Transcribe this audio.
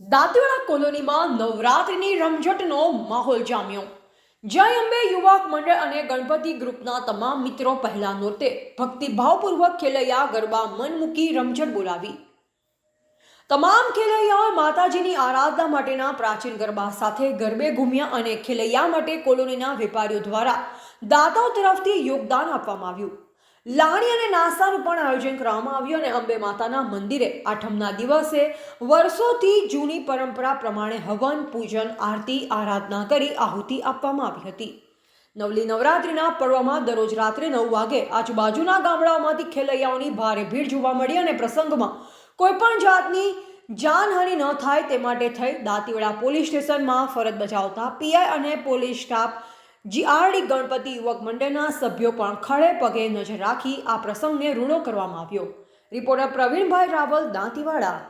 દાંતીવાડા કોલોનીમાં નવરાત્રિની રમઝટનો માહોલ જામ્યો. જય અંબે યુવક મંડળ અને ગણપતિ ગ્રુપના તમામ મિત્રો પહેલા નોરતે ભક્તિભાવપૂર્વક ખેલૈયા ગરબા મન મૂકી રમઝટ બોલાવી. તમામ ખેલૈયાઓ માતાજીની આરાધના માટેના પ્રાચીન ગરબા સાથે ગરબે ઘૂમ્યા અને ખેલૈયા માટે કોલોનીના વેપારીઓ દ્વારા દાતાઓ તરફથી યોગદાન આપવામાં આવ્યું. લાણી અને નાસ્તાનું પણ આયોજન કરવામાં આવ્યું અને અંબે માતાના મંદિરે આઠમના દિવસે વર્ષોથી જૂની પરંપરા પ્રમાણે હવન, પૂજન, આરતી, આરાધના કરી આહુતિ આપવામાં આવી હતી. નવલી નવરાત્રિના પર્વમાં દરરોજ રાત્રે નવ વાગે આજુબાજુના ગામડાઓમાંથી ખેલૈયાઓની ભારે ભીડ જોવા મળી અને પ્રસંગમાં કોઈપણ જાતની જાનહાનિ ન થાય તે માટે થઈ દાંતીવાડા પોલીસ સ્ટેશનમાં ફરજ બજાવતા પીઆઈ અને પોલીસ સ્ટાફ જીઆરડી ગણપતિ યુવક મંડળના સભ્યો પણ ખડે પગે નજર રાખી આ પ્રસંગને રૂડો કરવામાં આવ્યો. રિપોર્ટર પ્રવીણભાઈ રાવલ, દાંતીવાડા.